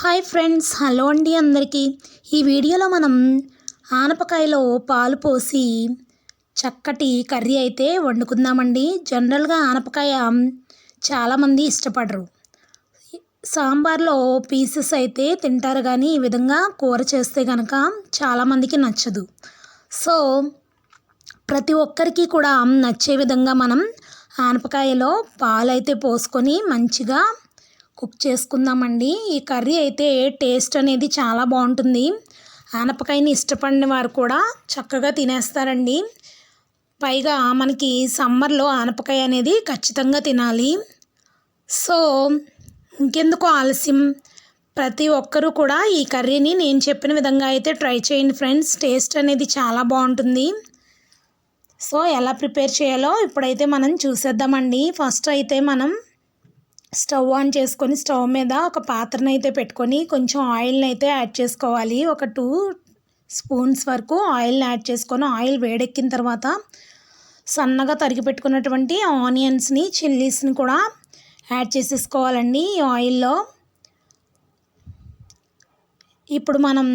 Hi friends hello అండి అందరికీ. ఈ వీడియోలో మనం ఆనపకాయలో పాలు పోసి చక్కటి కర్రీ అయితే వండుకుందామండి. జనరల్గా ఆనపకాయ చాలామంది ఇష్టపడరు. సాంబార్లో పీసెస్ అయితే తింటారు కానీ ఈ విధంగా కూర చేస్తే కనుక చాలామందికి నచ్చదు. సో ప్రతి ఒక్కరికి కూడా నచ్చే విధంగా మనం ఆనపకాయలో పాలు అయితే పోసుకొని మంచిగా కుక్ చేసుకుందామండి. ఈ కర్రీ అయితే టేస్ట్ అనేది చాలా బాగుంటుంది. ఆనపకాయని ఇష్టపడిన వారు కూడా చక్కగా తినేస్తారండి. పైగా మనకి సమ్మర్లో ఆనపకాయ అనేది ఖచ్చితంగా తినాలి. సో ఇంకెందుకు ఆలస్యం? ప్రతి ఒక్కరూ కూడా ఈ కర్రీని నేను చెప్పిన విధంగా అయితే ట్రై చేయండి ఫ్రెండ్స్. టేస్ట్ అనేది చాలా బాగుంటుంది. సో ఎలా ప్రిపేర్ చేయాలో ఇప్పుడైతే మనం చూసేద్దామండి. ఫస్ట్ అయితే మనం స్టవ్ ఆన్ చేసుకొని స్టవ్ మీద ఒక పాత్రను అయితే పెట్టుకొని కొంచెం ఆయిల్ని అయితే యాడ్ చేసుకోవాలి. ఒక టూ స్పూన్స్ వరకు ఆయిల్ని యాడ్ చేసుకొని ఆయిల్ వేడెక్కిన తర్వాత సన్నగా తరిగి పెట్టుకున్నటువంటి ఆనియన్స్ని చిల్లీస్ని కూడా యాడ్ చేసేసుకోవాలండి ఈ ఆయిల్లో. ఇప్పుడు మనం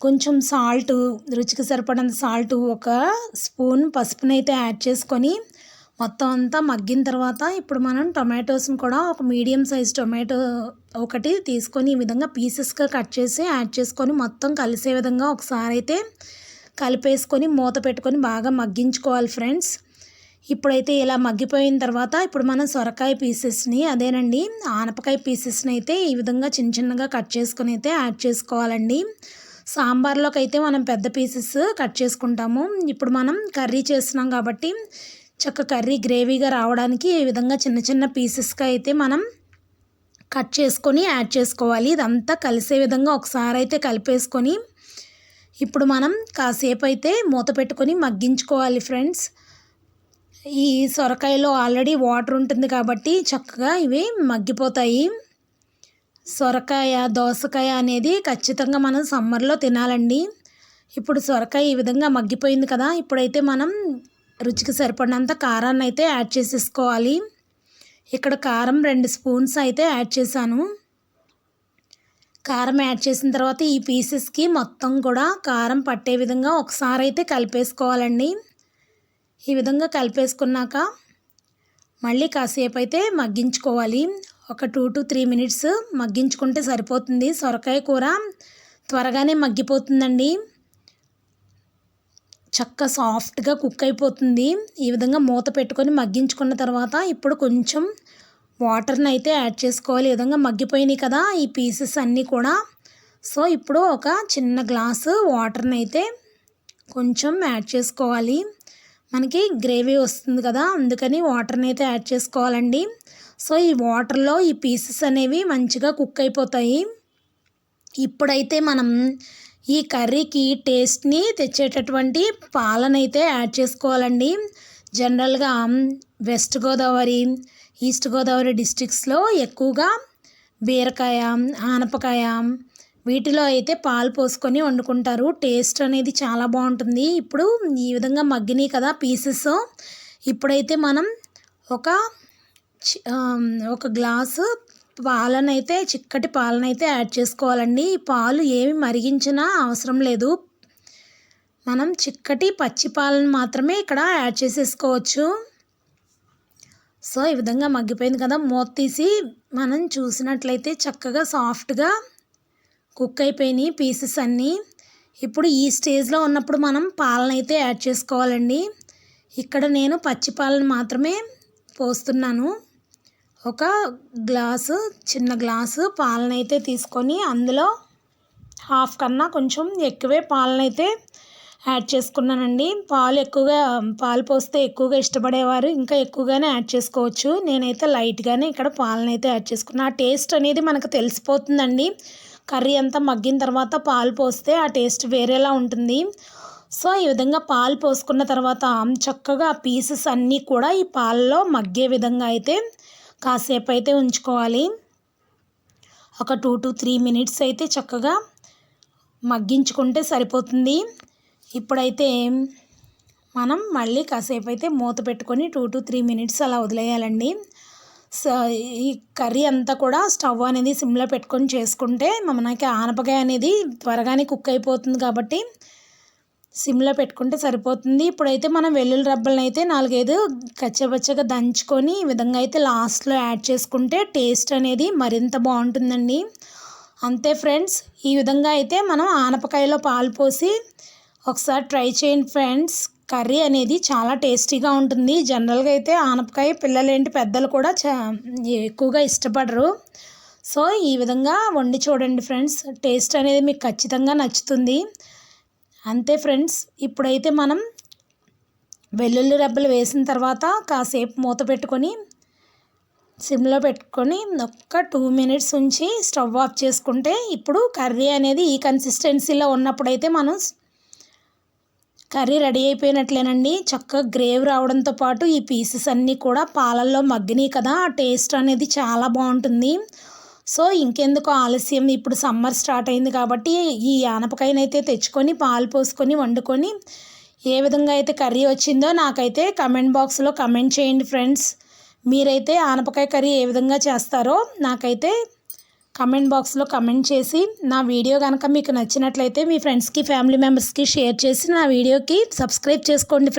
కొంచెం సాల్ట్ రుచికి సరిపడంత సాల్ట్ ఒక స్పూన్ పసుపునైతే యాడ్ చేసుకొని మొత్తం అంతా మగ్గిన తర్వాత ఇప్పుడు మనం టొమాటోస్ని కూడా ఒక మీడియం సైజ్ టొమాటో ఒకటి తీసుకొని ఈ విధంగా పీసెస్గా కట్ చేసి యాడ్ చేసుకొని మొత్తం కలిసే విధంగా ఒకసారి అయితే కలిపేసుకొని మూత పెట్టుకొని బాగా మగ్గించుకోవాలి ఫ్రెండ్స్. ఇప్పుడైతే ఇలా మగ్గిపోయిన తర్వాత ఇప్పుడు మనం సొరకాయ పీసెస్ని అదేనండి ఆనపకాయ పీసెస్ని అయితే ఈ విధంగా చిన్న చిన్నగా కట్ చేసుకొని అయితే యాడ్ చేసుకోవాలండి. సాంబార్లోకి అయితే మనం పెద్ద పీసెస్ కట్ చేసుకుంటాము. ఇప్పుడు మనం కర్రీ చేస్తున్నాం కాబట్టి చక్క కర్రీ గ్రేవీగా రావడానికి ఈ విధంగా చిన్న చిన్న పీసెస్గా అయితే మనం కట్ చేసుకొని యాడ్ చేసుకోవాలి. ఇదంతా కలిసే విధంగా ఒకసారి అయితే కలిపేసుకొని ఇప్పుడు మనం కాసేపు అయితే మూత పెట్టుకొని మగ్గించుకోవాలి ఫ్రెండ్స్ ఈ సొరకాయలో ఆల్రెడీ వాటర్ ఉంటుంది కాబట్టి చక్కగా ఇవి మగ్గిపోతాయి. సొరకాయ దోసకాయ అనేది ఖచ్చితంగా మనం సమ్మర్లో తినాలండి. ఇప్పుడు సొరకాయ ఈ విధంగా మగ్గిపోయింది కదా ఇప్పుడైతే మనం రుచికి సరిపడినంత కారాన్ని అయితే యాడ్ చేసేసుకోవాలి. ఇక్కడ కారం రెండు స్పూన్స్ అయితే యాడ్ చేశాను. కారం యాడ్ చేసిన తర్వాత ఈ పీసెస్కి మొత్తం కూడా కారం పట్టే విధంగా ఒకసారి అయితే కలిపేసుకోవాలండి. ఈ విధంగా కలిపేసుకున్నాక మళ్ళీ కాసేపు అయితే మగ్గించుకోవాలి. ఒక టూ టు త్రీ మినిట్స్ మగ్గించుకుంటే సరిపోతుంది. సొరకాయ కూర త్వరగానే మగ్గిపోతుందండి. చక్క సాఫ్ట్గా కుక్ అయిపోతుంది ఈ విధంగా మూత పెట్టుకొని మగ్గించుకున్న తర్వాత ఇప్పుడు కొంచెం వాటర్ని అయితే యాడ్ చేసుకోవాలి. ఈ విధంగా మగ్గిపోయినాయి కదా ఈ పీసెస్ అన్నీ కూడా. సో ఇప్పుడు ఒక చిన్న గ్లాసు వాటర్ని అయితే కొంచెం యాడ్ చేసుకోవాలి. మనకి గ్రేవీ వస్తుంది కదా అందుకని వాటర్ని అయితే యాడ్ చేసుకోవాలండి. సో ఈ వాటర్లో ఈ పీసెస్ అనేవి మంచిగా కుక్ అయిపోతాయి ఇప్పుడైతే మనం ఈ కర్రీకి టేస్ట్ని తెచ్చేటటువంటి పాలనైతే యాడ్ చేసుకోవాలండి. జనరల్గా వెస్ట్ గోదావరి ఈస్ట్ గోదావరి డిస్ట్రిక్ట్స్లో ఎక్కువగా బీరకాయ ఆనపకాయ వీటిలో అయితే పాలు పోసుకొని వండుకుంటారు. టేస్ట్ అనేది చాలా బాగుంటుంది. ఇప్పుడు ఈ విధంగా మగ్గినాయి కదా పీసెస్. ఇప్పుడైతే మనం ఒక ఒక గ్లాసు పాలనైతే చిక్కటి పాలనైతే యాడ్ చేసుకోవాలండి. ఈ పాలు ఏమి మరిగించినా అవసరం లేదు. మనం చిక్కటి పచ్చి పాలను మాత్రమే ఇక్కడ యాడ్ చేసేసుకోవచ్చు. సో ఈ విధంగా మగ్గిపోయింది కదా. మూత తీసి మనం చూసినట్లయితే చక్కగా సాఫ్ట్గా కుక్ అయిపోయినాయి పీసెస్ అన్నీ. ఇప్పుడు ఈ స్టేజ్లో ఉన్నప్పుడు మనం పాలనైతే యాడ్ చేసుకోవాలండి. ఇక్కడ నేను పచ్చి పాలను మాత్రమే పోస్తున్నాను. ఒక గ్లాసు చిన్న గ్లాసు పాలనైతే తీసుకొని అందులో హాఫ్ కన్నా కొంచెం ఎక్కువే పాలనైతే యాడ్ చేసుకున్నానండి. పాలు ఎక్కువగా పాలు పోస్తే ఎక్కువగా ఇష్టపడేవారు ఇంకా ఎక్కువగానే యాడ్ చేసుకోవచ్చు. నేనైతే లైట్గానే ఇక్కడ పాలనైతే యాడ్ చేసుకున్నా. ఆ టేస్ట్ అనేది మనకు తెలిసిపోతుందండి. కర్రీ అంతా మగ్గిన తర్వాత పాలు పోస్తే ఆ టేస్ట్ వేరేలా ఉంటుంది. సో ఈ విధంగా పాలు పోసుకున్న తర్వాత చక్కగా పీసెస్ అన్నీ కూడా ఈ పాలలో మగ్గే విధంగా అయితే కాసేపు అయితే ఉంచుకోవాలి. ఒక టూ టు త్రీ మినిట్స్ అయితే చక్కగా మగ్గించుకుంటే సరిపోతుంది. ఇప్పుడైతే మనం మళ్ళీ కాసేపు అయితే మూత పెట్టుకొని టూ టు త్రీ మినిట్స్ అలా వదిలేయాలండి. సో ఈ కర్రీ అంతా కూడా స్టవ్ అనేది సిమ్లో పెట్టుకొని చేసుకుంటే మనకి ఆనపకాయ అనేది త్వరగానే కుక్ అయిపోతుంది కాబట్టి సిమ్లో పెట్టుకుంటే సరిపోతుంది. ఇప్పుడైతే మనం వెల్లుల్లి రబ్బలను అయితే నాలుగైదు కచ్చపచ్చగా దంచుకొని ఈ విధంగా అయితే లాస్ట్లో యాడ్ చేసుకుంటే టేస్ట్ అనేది మరింత బాగుంటుందండి. అంతే ఫ్రెండ్స్ ఈ విధంగా అయితే మనం ఆనపకాయలో పాలు పోసి ఒకసారి ట్రై చేయండి ఫ్రెండ్స్. కర్రీ అనేది చాలా టేస్టీగా ఉంటుంది. జనరల్గా అయితే ఆనపకాయ పిల్లలేంటి పెద్దలు కూడా చా ఎక్కువగా ఇష్టపడరు. సో ఈ విధంగా వండి చూడండి ఫ్రెండ్స్. టేస్ట్ అనేది మీకు ఖచ్చితంగా నచ్చుతుంది. అంతే ఫ్రెండ్స్ ఇప్పుడైతే మనం వెల్లుల్లి రెబ్బలు వేసిన తర్వాత కాసేపు మూత పెట్టుకొని సిమ్లో పెట్టుకొని ఒక్క టూ మినిట్స్ ఉంచి స్టవ్ ఆఫ్ చేసుకుంటే ఇప్పుడు కర్రీ అనేది ఈ కన్సిస్టెన్సీలో ఉన్నప్పుడైతే మనం కర్రీ రెడీ అయిపోయినట్లేనండి. చక్కగా గ్రేవ్ రావడంతో పాటు ఈ పీసెస్ అన్నీ కూడా పాలల్లో మగ్గినాయి కదా ఆ టేస్ట్ అనేది చాలా బాగుంటుంది. సో ఇంకెందుకు ఆలస్యం? ఇప్పుడు సమ్మర్ స్టార్ట్ అయింది కాబట్టి ఈ ఆనపకాయనైతే తెచ్చుకొని పాలు పోసుకొని వండుకొని ఏ విధంగా అయితే కర్రీ వచ్చిందో నాకైతే కమెంట్ బాక్స్లో కమెంట్ చేయండి ఫ్రెండ్స్ మీరైతే ఆనపకాయ కర్రీ ఏ విధంగా చేస్తారో నాకైతే కమెంట్ బాక్స్లో కమెంట్ చేసి నా వీడియో కనుక మీకు నచ్చినట్లయితే మీ ఫ్రెండ్స్కి ఫ్యామిలీ మెంబర్స్కి షేర్ చేసి నా వీడియోకి సబ్స్క్రైబ్ చేసుకోండి